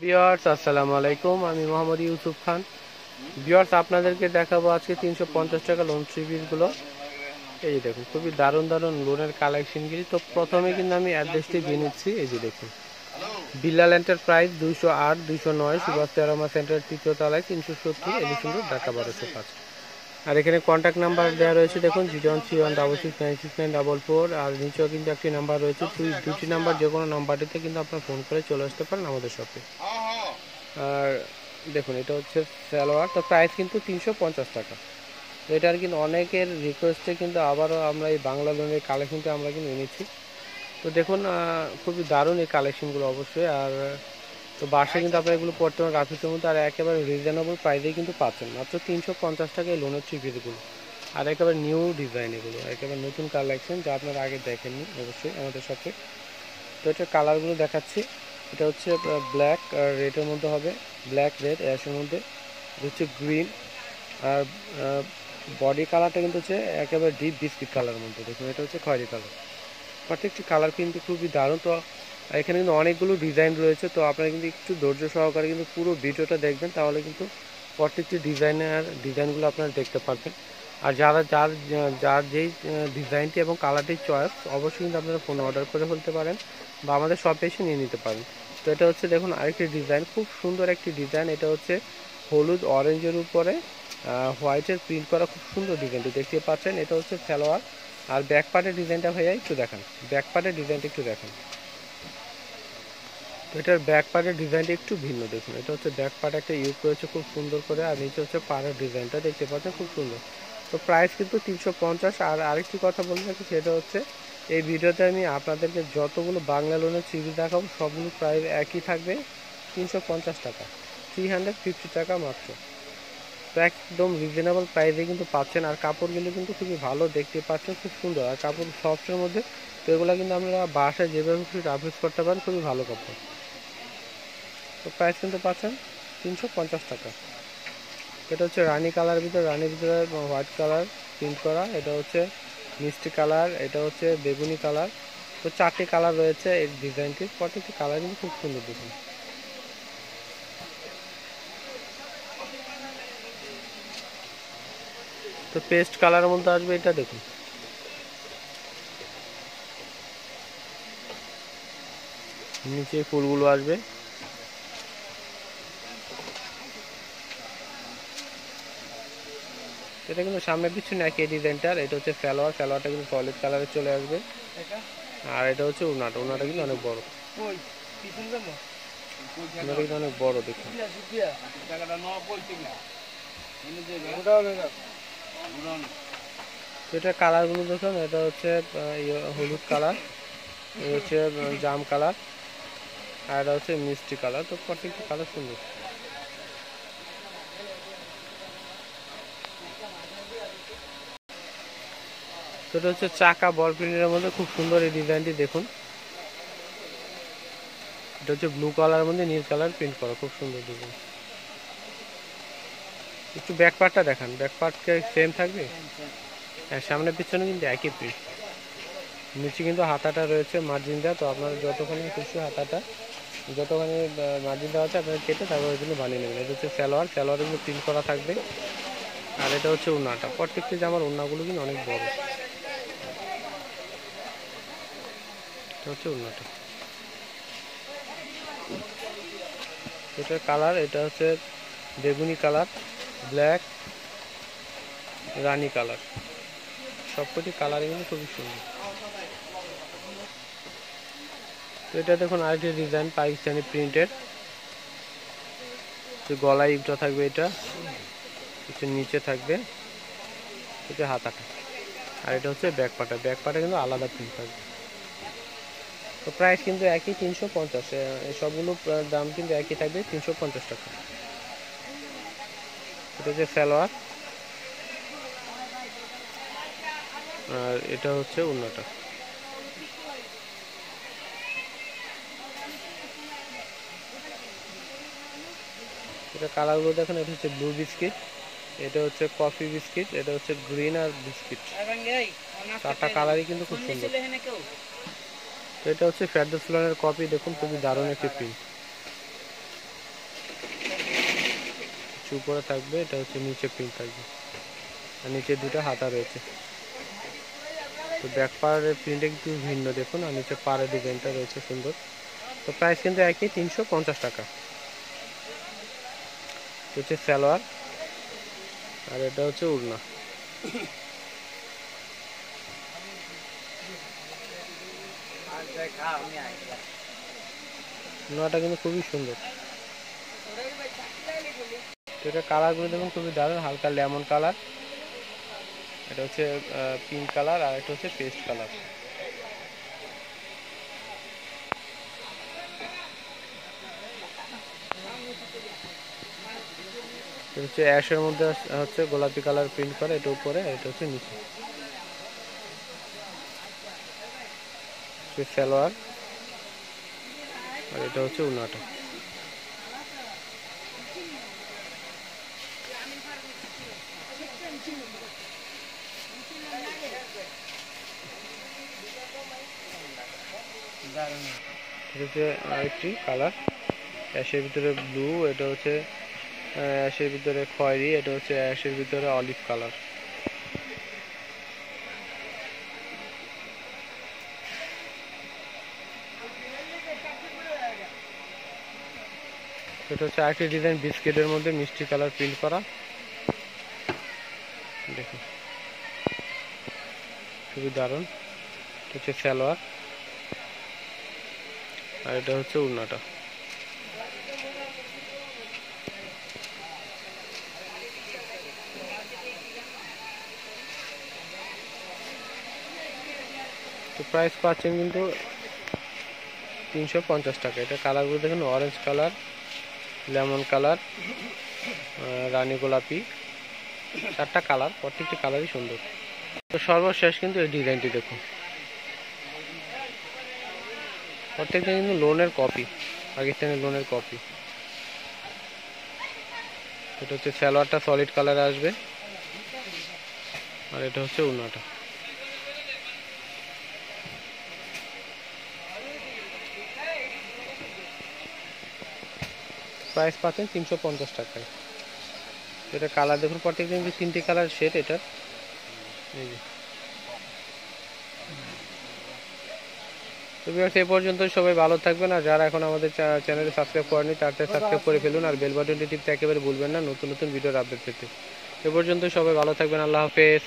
বিয়ার্স আসসালামু আলাইকুম। আমি মোহাম্মদ ইউসুফ খান। বিয়ার্স আপনাদেরকে দেখাবো আজকে তিনশো পঞ্চাশ টাকা লোন শিবিরগুলো এই যে দেখুন, খুবই দারুণ দারুণ লোনের কালেকশনগুলি তো প্রথমে কিন্তু আমি অ্যাড্রেসটি দিয়ে নিচ্ছি। এই যে দেখুন বিল্লাল এন্টারপ্রাইজ দুইশো আট, দুইশো নয়, সুভাষ তেরোমা সেন্টার তৃতীয় তলায় তিনশো সত্তর এলিফেন্ট ঢাকা বারোশো পাঁচ আর এখানে কন্ট্যাক্ট নাম্বার দেওয়া রয়েছে, দেখুন zero one three one double six nine six nine double four আর নিচেও কিন্তু একটি নাম্বার রয়েছে দুটি নাম্বার যে কোনো নাম্বারটিতে কিন্তু আপনার ফোন করে চলে আসতে পারেন আমাদের শপে আর দেখুন, এটা হচ্ছে সালোয়ার তো প্রাইস কিন্তু তিনশো পঞ্চাশ টাকা। এটার কিন্তু অনেকের রিকোয়েস্টে কিন্তু আবারও আমরা এই বাংলা লোনের কালেকশনটা আমরা কিন্তু এনেছি। তো দেখুন খুবই দারুণ এই কালেকশনগুলো অবশ্যই, আর তো বাসায় কিন্তু আপনারা এগুলো পড়তে পারেন রাফিসের মধ্যে আর একেবারে রিজনেবল প্রাইসেই কিন্তু পাচ্ছেন। মাত্র তিনশো পঞ্চাশ টাকায় লোনের থ্রিপিসগুলো আর একেবারে নিউ ডিজাইন এগুলো, একেবারে নতুন কালেকশন যা আপনারা আগে দেখেননি, অবশ্যই আমাদের সাথে। তো এটা কালারগুলো দেখাচ্ছি। এটা হচ্ছে ব্ল্যাক আর রেডের মধ্যে হবে। ব্ল্যাক রেড অ্যাশের মধ্যে। হচ্ছে গ্রিন আর বডি কালারটা কিন্তু হচ্ছে একেবারে ডিপ বিস্কিট কালারের মধ্যে। দেখুন, এটা হচ্ছে খয়েরি কালার প্রত্যেকটি কালার কিন্তু খুবই দারুণ। তো এখানে কিন্তু অনেকগুলো ডিজাইন রয়েছে, তো আপনারা কিন্তু একটু ধৈর্য সহকারে কিন্তু পুরো ভিডিওটা দেখবেন, তাহলে কিন্তু প্রত্যেকটি ডিজাইনের ডিজাইনগুলো আপনারা দেখতে পারবেন। আর যারা, যার যার যেই ডিজাইনটি এবং কালারটি চয়েস অবশ্যই কিন্তু আপনারা ফোন অর্ডার করে ফেলতে পারেন বা আমাদের শপে এসে নিয়ে নিতে পারেন। তো এটা হচ্ছে দেখুন আরেকটি ডিজাইন খুব সুন্দর একটি ডিজাইন এটা হচ্ছে হলুদ অরেঞ্জের উপরে হোয়াইটের প্রিন্ট করা খুব সুন্দর ডিজাইনটি দেখতে পাচ্ছেন? এটা হচ্ছে সালোয়ার। আর ব্যাক পার্টের ডিজাইনটা ভাইয়া একটু দেখান। ব্যাক পার্টের ডিজাইনটা একটু দেখান। তো এটার ব্যাক পার্টের ডিজাইনটা একটু ভিন্ন, দেখুন। এটা হচ্ছে ব্যাক পার্ট একটা ইউজ করেছে খুব সুন্দর করে, আর নিচে হচ্ছে পাড়ের ডিজাইনটা দেখতে পাচ্ছেন, খুব সুন্দর। তো প্রাইস কিন্তু তিনশো পঞ্চাশ, আর আরেকটি কথা বলতে রাখি সেটা হচ্ছে, এই ভিডিওতে আমি আপনাদেরকে যতগুলো বাংলা লোনের সিরিজ দেখাবো, সবগুলো প্রাইস একই থাকবে, তিনশো পঞ্চাশ টাকা থ্রি হান্ড্রেড ফিফটি টাকা মাত্র। তো একদম রিজনেবল প্রাইসে কিন্তু পাচ্ছেন, আর কাপড়গুলো কিন্তু খুবই ভালো দেখতে পাচ্ছেন, খুব সুন্দর। আর কাপড় সফটের মধ্যে, তো এগুলো কিন্তু আপনারা বাসায় যেভাবে রাফিস করতে পারেন, খুবই ভালো কাপড়। তো প্রাইস কিন্তু পাচ্ছেন তিনশো পঞ্চাশ টাকা। এটা হচ্ছে রানি কালার ভিতরে, রানির ভিতরে হোয়াইট কালার প্রিন্ট করা। এটা হচ্ছে মিষ্টি কালার, এটা হচ্ছে বেগুনি কালার। তো চারটি কালার রয়েছে এই ডিজাইনটির। প্রত্যেকটি কালার কিন্তু খুব সুন্দর দেখুন। তো পেস্ট কালারের মধ্যে আসবে এটা দেখুন। নিচে ফুলগুলো আসবে। এটা কিন্তু সামনে পিছনে একই ডিজাইনটার এটা হচ্ছে ফ্যালোয়ার ফ্যালোয়ারটা কিন্তু সলিড কালারে চলে আসবে। আর এটা হচ্ছে উনাটা। উনাটা কিন্তু অনেক বড়। উনাটা কিন্তু অনেক বড় দেখুন। তো এটা। কালারগুলো দেখুন। এটা হচ্ছে ইয়ে, হলুদ কালার এটা হচ্ছে জাম কালার আর এটা হচ্ছে মিষ্টি কালার তো প্রত্যেকটা কালার সুন্দর। তো এটা হচ্ছে চাকা বল প্রিন্টের মধ্যে খুব সুন্দর এই ডিজাইনটি দেখুন। এটা হচ্ছে ব্লু কালারের মধ্যে নীল কালার প্রিন্ট করা খুব সুন্দর ডিজাইন। একটু ব্যাক পার্টটা দেখান ব্যাক পার্টকে সেম থাকবে? হ্যাঁ সামনে পিছনে কিন্তু একই প্রিন্ট নিচে কিন্তু হাতাটা রয়েছে মার্জিন দেওয়া তো আপনার যতখানি খুশি হাতাটা যতখানি মার্জিন দেওয়া আছে আপনার কেটে তারপরে কিন্তু বানিয়ে নেবেন। এটা হচ্ছে সালোয়ার সালোয়ারে কিন্তু প্রিন্ট করা থাকবে। আর এটা হচ্ছে উন্নাটা প্রত্যেকটি জামার উন্নাগুলো কিন্তু অনেক বড়। এটা হচ্ছে উন্নাটা এটার কালার, এটা হচ্ছে বেগুনি কালার, ব্ল্যাক, রানী কালার। সবকটি কালারই কিন্তু খুবই সুন্দর। তো এটা দেখুন আরেকটি ডিজাইন, পাকিস্তানি প্রিন্টেড তো গলায় ইপটা থাকবে এটা, একটু নিচে থাকবে, এটা হাতাটা। আর এটা হচ্ছে ব্যাক পাটা। ব্যাক পাটা কিন্তু আলাদা প্রিন্ট থাকবে। তো প্রাইস কিন্তু একই তিনশো পঞ্চাশ সবগুলো দাম কিন্তু একই থাকবে তিনশো পঞ্চাশ টাকা। এটা হচ্ছে সালোয়ার। আর এটা হচ্ছে অন্যটা এটা কালারগুলো দেখেন এটা হচ্ছে ব্লু বিস্কিট এটা হচ্ছে কফি বিস্কিট এটা হচ্ছে গ্রিন আর বিস্কিট চারটা কালারই কিন্তু খুব সুন্দর। তো এটা হচ্ছে ফেরদৌস ফুলানের কপি, দেখুন খুবই দারুণ একটি প্রিন্ট উপরে থাকবে, এটা হচ্ছে নিচে প্রিন্ট থাকবে। আর নিচে দুটো হাতা রয়েছে। তো ব্যাক পাড়ের প্রিন্টে একটু ভিন্ন, দেখুন, আর নিচে পাড়ের ডিজাইনটা রয়েছে সুন্দর। তো প্রাইস কিন্তু একই, তিনশো পঞ্চাশ টাকা। হচ্ছে সালোয়ার, আর এটা হচ্ছে উড়না। উড়নাটা কিন্তু খুবই সুন্দর। তো এটা কালারগুলো দেখুন খুবই দারুণ, হালকা লেমন কালার এটা হচ্ছে পিঙ্ক কালার আর এটা হচ্ছে পেস্ট কালার হচ্ছে অ্যাশের মধ্যে হচ্ছে গোলাপি কালার প্রিন্ট করে, এটা উপরে এটা হচ্ছে নিচে। সালোয়ার আর এটা হচ্ছে উনাটা। এটা হচ্ছে আরেকটি কালার। অ্যাশের ভিতরে ব্লু, এটা হচ্ছে অ্যাশের ভিতরে খয়েরি, এটা হচ্ছে অ্যাশের ভিতরে অলিভ কালার। এটা হচ্ছে আরেকটি ডিজাইন বিস্কিটের মধ্যে মিষ্টি কালার প্রিন্ট করা। দেখুন। খুবই দারুণ। এটা হচ্ছে সালোয়ার। আর এটা হচ্ছে উড়নাটা। তো প্রাইস পাচ্ছেন কিন্তু তিনশো পঞ্চাশ টাকা। এটা কালারগুলো দেখুন অরেঞ্জ কালার লেমন কালার রানী গোলাপি। চারটা কালার, প্রত্যেকটি কালারই সুন্দর। তো সর্বশেষ কিন্তু এই ডিজাইনটি দেখুন। প্রত্যেকটা কিন্তু লোনের কপি, পাকিস্তানি লোনের কপি। এটা হচ্ছে সালোয়ারটা সলিড কালার আসবে। আর এটা হচ্ছে উনাটা। প্রাইস পাচ্ছেন তিনশো পঞ্চাশ টাকায়। এটা কালার দেখুন প্রত্যেকটা কিন্তু তিনটি কালার সেট এটার এই তো ভিউয়ার্স এই পর্যন্ত সবাই ভালো থাকবেন, আর যারা এখন আমাদের চ্যানেলে সাবস্ক্রাইব করেনি তাদের সাবস্ক্রাইব করে ফেলুন, আর বেল বাটনটি টিপতে একেবারে ভুলবেন না, নতুন নতুন ভিডিওর আপডেট পেতে। এ পর্যন্ত সবাই ভালো থাকবেন, আল্লাহ হাফেজ।